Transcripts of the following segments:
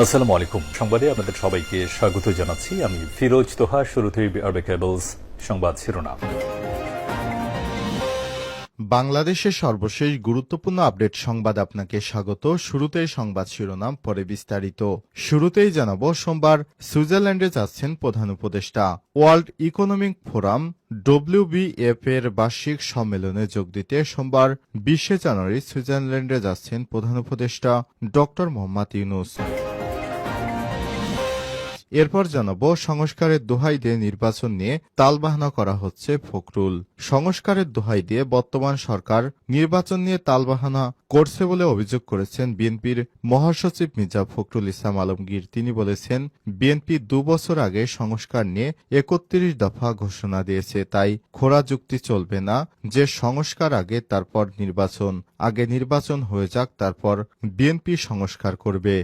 আসসালামু আলাইকুম। সংবাদে আপনাদের সবাইকে স্বাগত জানাচ্ছি। আমি ফিরোজ তোহা, শুরুতেই কেবলস সংবাদ শিরোনাম। বাংলাদেশের সর্বশেষ গুরুত্বপূর্ণ আপডেট সংবাদ আপনাকে স্বাগত। শুরুতেই সংবাদ শিরোনাম, পরে বিস্তারিত। শুরুতেই জানাব, সোমবার সুইজারল্যান্ডে যাচ্ছেন প্রধান উপদেষ্টা। ওয়ার্ল্ড ইকোনমিক ফোরাম ডব্লিউবিএফ এর বার্ষিক সম্মেলনে যোগ দিতে সোমবার বিশে জানুয়ারি সুইজারল্যান্ডে যাচ্ছেন প্রধান উপদেষ্টা ড মোহাম্মদ ইউনুস। এরপর জানাব, সংস্কারের দোহাই দিয়ে নির্বাচন নিয়ে তালবাহানা করা হচ্ছে ফখরুল। সংস্কারের দোহাই দিয়ে বর্তমান সরকার নির্বাচন নিয়ে তালবাহানা করছে বলে অভিযোগ করেছেন বিএনপির মহাসচিব মির্জা ফখরুল ইসলাম আলমগীর। তিনি বলেছেন, বিএনপি বছর আগে সংস্কার নিয়ে একত্রিশ দফা ঘোষণা দিয়েছে, তাই খোরা যুক্তি চলবে না যে সংস্কার আগে, তারপর নির্বাচন। আগে নির্বাচন হয়ে যাক, তারপর বিএনপি সংস্কার করবে।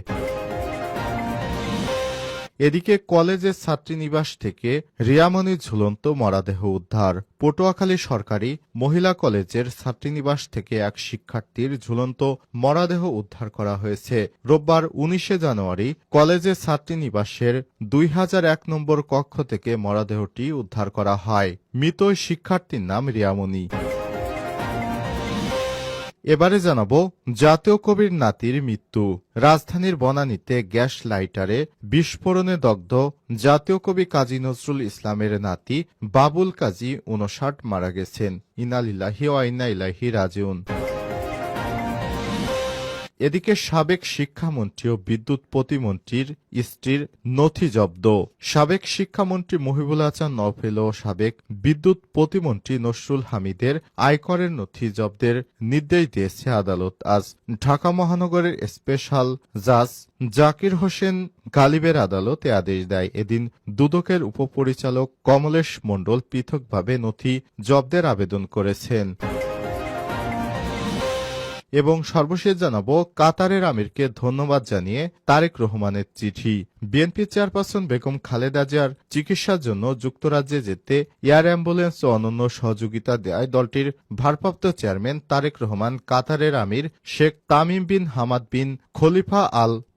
এদিকে কলেজের ছাত্রীনিবাস থেকে রিয়ামনির ঝুলন্ত মরাদেহ উদ্ধার। পটুয়াখালী সরকারি মহিলা কলেজের ছাত্রীনিবাস থেকে এক শিক্ষার্থীর ঝুলন্ত মরাদেহ উদ্ধার করা হয়েছে। রোববার উনিশে জানুয়ারি কলেজের ছাত্রীনিবাসের দুই হাজার এক নম্বর কক্ষ থেকে মরাদেহটি উদ্ধার করা হয়। মৃত শিক্ষার্থীর নাম রিয়ামনি এবারে জানাব, জাতীয় কবির নাতির মৃত্যু। রাজধানীর বনানীতে গ্যাস লাইটারে বিস্ফোরণে দগ্ধ জাতীয় কবি কাজী নজরুল ইসলামের নাতি বাবুল কাজী উনষাট মারা গেছেন। ইনালিল্লাহি ওয়াইনা ইলাহি রাজিউন। এদিকে সাবেক শিক্ষামন্ত্রী ও বিদ্যুৎ প্রতিমন্ত্রীর স্ত্রীর নথি জব্দ। সাবেক শিক্ষামন্ত্রী মহিবুল হাসান নফেল ও সাবেক বিদ্যুৎ প্রতিমন্ত্রী নসরুল হামিদের আয়করের নথি জব্দের নির্দেশ দিয়েছে আদালত। আজ ঢাকা মহানগরের স্পেশাল জাজ জাকির হোসেন গালিবের আদালত আদেশ দেয়। এদিন দুদকের উপপরিচালক কমলেশ মণ্ডল পৃথকভাবে নথি জব্দের আবেদন করেছেন। এবং সর্বশেষ জানাব কাতারের আমিরকে ধন্যবাদ জানিয়ে তারেক রহমানের চিঠি। বিএনপি চেয়ারপারসন বেগম খালেদা জিয়ার চিকিৎসার জন্য যুক্তরাজ্যে যেতে এয়ার অ্যাম্বুলেন্স ও অনন্য সহযোগিতা দেয় দলটির ভারপ্রাপ্ত চেয়ারম্যান তারেক রহমান কাতারের আমির Sheikh Tamim bin Hamad bin Khalifa Al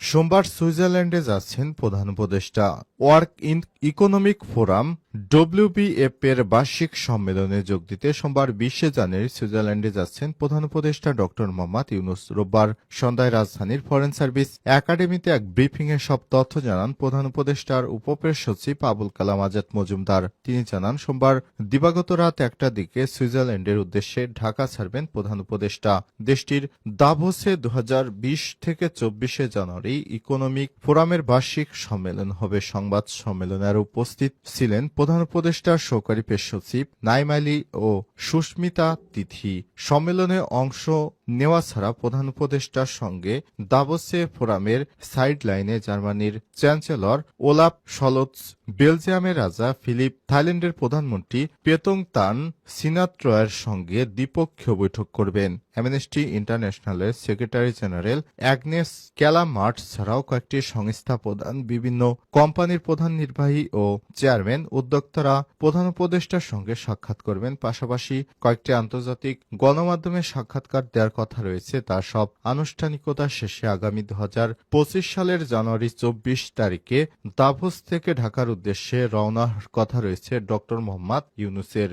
সোমবার সুইজারল্যান্ডে যাচ্ছেন প্রধান উপদেষ্টা। Work in economic forum WBF এর বার্ষিক সম্মেলনে যোগ দিতে সোমবার বিশে জানুয়ারি সুইজারল্যান্ডে যাচ্ছেন প্রধান উপদেষ্টা ড মোহাম্মদ ইউনুস। রোববার সন্ধ্যায় রাজধানীর ফরেন সার্ভিস একাডেমিতে এক ব্রিফিং এ সব তথ্য জানান প্রধান উপদেষ্টার উপপ্রেস সচিব আবুল কালাম আজাদ মজুমদার। তিনি জানান, সোমবার দিবাগত রাত একটার দিকে সুইজারল্যান্ডের উদ্দেশ্যে ঢাকা ছাড়বেন প্রধান উপদেষ্টা। দেশটির দাভোসে দু হাজার বিশ থেকে চব্বিশে জানুয়ারি ইকোনমিক ফোরামের বার্ষিক সম্মেলন হবে। সংবাদ সম্মেলনে উপস্থিত ছিলেন প্রধান উপদেষ্টা, সহকারী পেশ সচিব নাইম আলী ও সুস্মিতা তিথি সম্মেলনে অংশ নেওয়া ছাড়া প্রধান উপদেষ্টার সঙ্গে দাভোসে ফোরামের সাইড লাইনে জার্মানির চ্যান্সেলর ওলাপ সলোৎস বেলজিয়ামের রাজা ফিলিপ, থাইল্যান্ডের প্রধানমন্ত্রী পেতং তান সিনাত্রয়ের সঙ্গে দ্বিপক্ষীয় বৈঠক করবেন। অ্যামনেস্টি ইন্টারন্যাশনালের সেক্রেটারি জেনারেল অ্যাগনেস ক্যালামার্ট ছাড়াও কয়েকটি সংস্থা প্রধান বিভিন্ন কোম্পানির প্রধান নির্বাহী ও চেয়ারম্যান উদ্যোক্তারা প্রধান উপদেষ্টার সঙ্গে সাক্ষাৎ করবেন। পাশাপাশি কয়েকটি আন্তর্জাতিক গণমাধ্যমে সাক্ষাৎকার দেওয়ার কথা রয়েছে। তা সব আনুষ্ঠানিকতা শেষে আগামী দু হাজার পঁচিশ সালের জানুয়ারি চব্বিশ তারিখে দাভোস থেকে ঢাকার উদ্দেশ্যে রওনার কথা রয়েছে ড মোহাম্মদ ইউনুসের।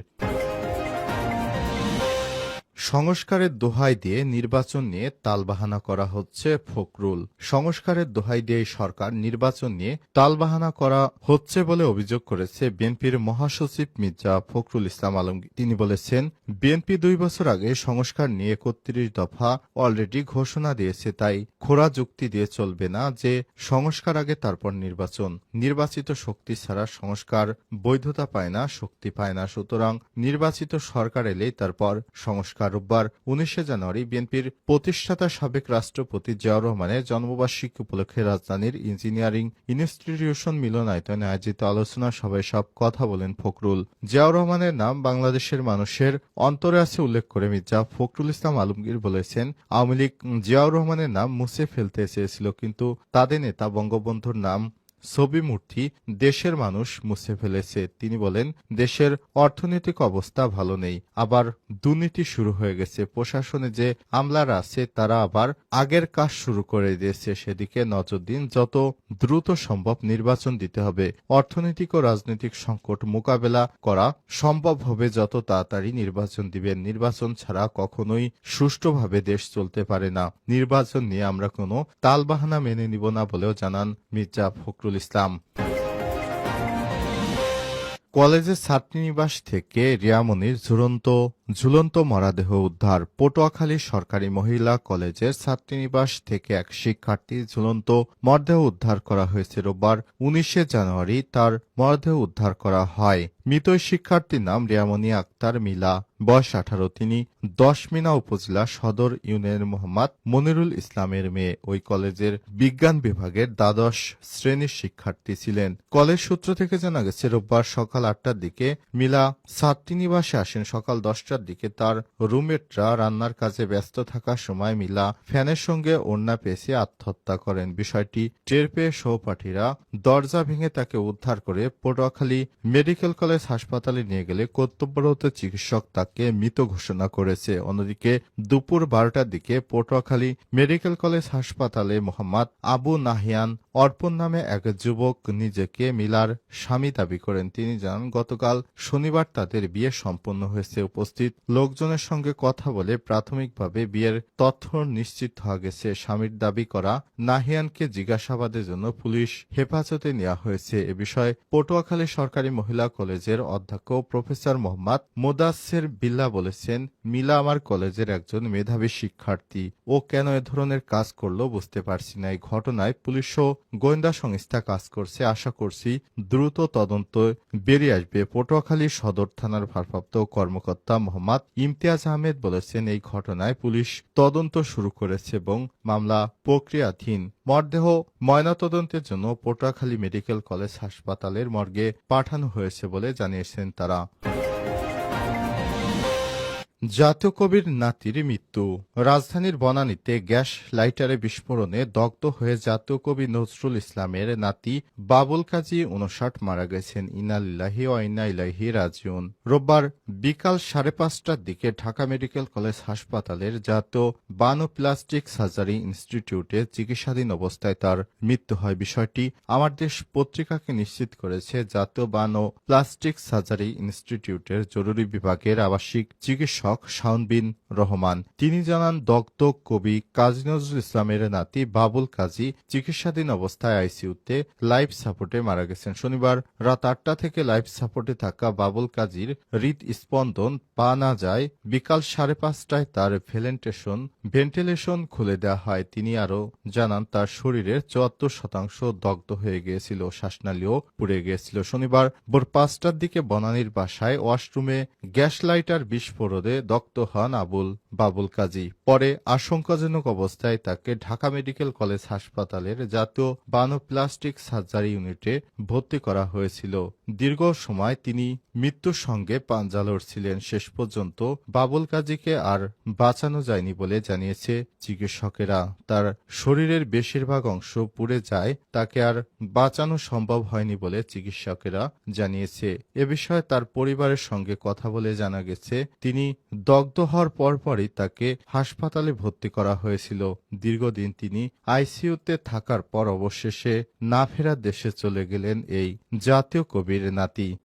সংস্কারের দোহাই দিয়ে নির্বাচন নিয়ে তালবাহানা করা হচ্ছে ফখরুল। সংস্কারের দোহাই দিয়ে সরকার নির্বাচন নিয়ে তালবাহানা করা হচ্ছে বলে অভিযোগ করেছে বিএনপির মহাসচিব মির্জা ফখরুল ইসলাম আলমগীর। তিনি বলেছেন, বিএনপি দুই বছর আগে সংস্কার নিয়ে একত্রিশ দফা অলরেডি ঘোষণা দিয়েছে, তাই খোরা যুক্তি দিয়ে চলবে না যে সংস্কার আগে তারপর নির্বাচন। নির্বাচিত শক্তি ছাড়া সংস্কার বৈধতা পায় না, শক্তি পায় না। সুতরাং নির্বাচিত সরকার এলেই তারপর সংস্কার রোববার, উনিশে জানুয়ারি বিএনপির প্রতিষ্ঠাতা সাবেক রাষ্ট্রপতি জিয়াউর রহমানের জন্মবার্ষিকী উপলক্ষে রাজধানীর ইঞ্জিনিয়ারিং ইনস্টিটিউশন মিলনায়তনে আয়োজিত আলোচনা সভায় সব কথা বলেন ফখরুল। জিয়াউর রহমানের নাম বাংলাদেশের মানুষের অন্তরে আছে উল্লেখ করে মির্জা ফখরুল ইসলাম আলমগীর বলেছেন, আওয়ামী লীগ জিয়াউর রহমানের নাম মুছে ফেলতে চেয়েছিল, কিন্তু তাদের নেতা বঙ্গবন্ধুর নাম ছবি মূর্তি দেশের মানুষ মুছে ফেলেছে। তিনি বলেন, দেশের অর্থনৈতিক অবস্থা ভালো নেই। আবার দুর্নীতি শুরু হয়ে গেছে। প্রশাসনে যে আমলারা আছে, তারা আবার আগের কাজ শুরু করে দিয়েছে। সেদিকে নজর দিন, যত দ্রুত সম্ভব নির্বাচন দিতে হবে। অর্থনৈতিক ও রাজনৈতিক সংকট মোকাবেলা করা সম্ভব হবে যত তাড়াতাড়ি নির্বাচন দিবেন। নির্বাচন ছাড়া কখনোই সুষ্ঠুভাবে দেশ চলতে পারে না। নির্বাচন নিয়ে আমরা কোনো তালবাহানা মেনে নিব না বলেও জানান মির্জা ফখরুল ইসলাম। কলেজের ছাত্রীনিবাস থেকে রিয়ামনির ঝুলন্ত ঝুলন্ত মরাদেহ উদ্ধার পটুয়াখালী সরকারি মহিলা কলেজের ছাত্রীনিবাস থেকে এক শিক্ষার্থী ঝুলন্ত মরদেহ উদ্ধার করা হয়েছে রোববার উনিশে জানুয়ারি। তার মরদেহ উদ্ধার করা হয়। মৃত শিক্ষার্থীর নাম রিয়ামনি আক্তার মিলা। বয়স আঠারো। তিনি দশমিনা উপজেলা সদর ইউনিয়নের মোহাম্মদ মনিরুল ইসলামের মেয়ে। ওই কলেজের বিজ্ঞান বিভাগের দ্বাদশ শ্রেণির শিক্ষার্থী ছিলেন। কলেজ সূত্র থেকে জানা গেছে, রোববার সকাল আটটার দিকে মিলা ছাত্রীনিবাসে আসেন। সকাল দশটার দিকে তার রুমমেটরা রান্নার কাজে ব্যস্ত থাকার সময় মিলা ফ্যানের সঙ্গে ওড়না পেঁচিয়ে আত্মহত্যা করেন। বিষয়টি টের পেয়ে সহপাঠীরা দরজা ভেঙে তাকে উদ্ধার করে পটুয়াখালী মেডিকেল কলেজ হাসপাতালে নিয়ে গেলে কর্তব্যরত চিকিৎসক তাকে মৃত ঘোষণা করেছে। অন্যদিকে দুপুর বারোটার দিকে পটুয়াখালী মেডিকেল কলেজ হাসপাতালে মোহাম্মদ আবু নাহিয়ান অর্পণ নামে এক যুবক নিজেকে মিলার স্বামী দাবি করেন। তিনি জানান, গতকাল শনিবার তাদের বিয়ে সম্পন্ন হয়েছে। উপস্থিত লোকজনের সঙ্গে কথা বলে প্রাথমিকভাবে বিয়ের তথ্য নিশ্চিত হওয়া গেছে স্বামীর দাবি করা নাহিয়ানকে জিজ্ঞাসাবাদের জন্য পুলিশ হেফাজতে নেওয়া হয়েছে। এ বিষয়ে পটুয়াখালী সরকারি মহিলা কলেজের অধ্যক্ষ প্রফেসর মোহাম্মদ মোদাসের বিল্লা বলেছেন, মিলা আমার কলেজের একজন মেধাবী শিক্ষার্থী। ও কেন এ ধরনের কাজ করল বুঝতে পারছি না। এই ঘটনায় পুলিশ ও গোয়েন্দা সংস্থা কাজ করছে। আশা করছি দ্রুত তদন্ত বেরিয়ে আসবে। পটুয়াখালী সদর থানার ভারপ্রাপ্ত কর্মকর্তা মোহাম্মদ ইমতিয়াজ আহমেদ বলেছেন এই ঘটনায় পুলিশ তদন্ত শুরু করেছে এবং মামলা প্রক্রিয়াধীন। মরদেহ ময়নাতদন্তের জন্য পটুয়াখালী মেডিকেল কলেজ হাসপাতালের মর্গে পাঠানো হয়েছে বলে জানিয়েছেন তারা। জাতীয় কবির নাতির মৃত্যু। রাজধানীর বনানীতে গ্যাস লাইটারে বিস্ফোরণে দগ্ধ হয়ে জাতীয় কবি নজরুল ইসলামের নাতি বাবুল কাজী উনষাট মারা গেছেন। ইনালিল্লাহি ও ইনা ইলাহি রাজিউন। রোববার বিকাল সাড়ে পাঁচটার দিকে ঢাকা মেডিকেল কলেজ হাসপাতালের জাতীয় বানো প্লাস্টিক সার্জারি ইনস্টিটিউটে চিকিৎসাধীন অবস্থায় তার মৃত্যু হয়। বিষয়টি আমার দেশ পত্রিকাকে নিশ্চিত করেছে। জাতীয় বানো প্লাস্টিক সার্জারি ইনস্টিটিউটের জরুরি বিভাগের আবাসিক চিকিৎসক শাওন বিন রহমান। তিনি জানান, দগ্ধ কবি কাজী নজরুল ইসলামের নাতি বাবুল কাজী চিকিৎসাধীন অবস্থায় আইসিইউতে লাইফ সাপোর্টে মারা গেছেন। শনিবার রাত আটটা থেকে লাইফ সাপোর্টে থাকা বাবুল কাজীর হৃদ স্পন্দন পা না যায়। বিকাল সাড়ে পাঁচটায় তার ভেলেন্টেশন, ভেন্টিলেশন খুলে দেওয়া হয়। তিনি আরও জানান, তার শরীরের চুয়াত্তর শতাংশ দগ্ধ হয়ে গিয়েছিল, শ্বাসনালীও পুড়ে গিয়েছিল। শনিবার ভোর পাঁচটার দিকে বনানীর বাসায় ওয়াশরুমে গ্যাস লাইটার বিস্ফোরণে দগ্ধ হন আবুল। বাবুল কাজী। পরে আশঙ্কাজনক অবস্থায় তাকে ঢাকা মেডিকেল কলেজ হাসপাতালের জাতীয় বানোপ্লাস্টিক সার্জারি ইউনিটে ভর্তি করা হয়েছিল। দীর্ঘ সময় তিনি মৃত্যুর সঙ্গে পাঞ্জা লড়ছিলেন। শেষ পর্যন্ত বাবুল কাজীকে আর বাঁচানো যায়নি বলে জানিয়েছে চিকিৎসকেরা। তার শরীরের বেশিরভাগ অংশ পুড়ে যায়, তাকে আর বাঁচানো সম্ভব হয়নি বলে চিকিৎসকেরা জানিয়েছে। এ বিষয়ে তার পরিবারের সঙ্গে কথা বলে জানা গেছে, তিনি দগ্ধ হওয়ার পরপরই তাকে হাসপাতালে ভর্তি করা হয়েছিল। দীর্ঘদিন তিনি আইসিইউতে থাকার পর অবশেষে না ফেরার দেশে চলে গেলেন এই জাতীয় কবির নাতি।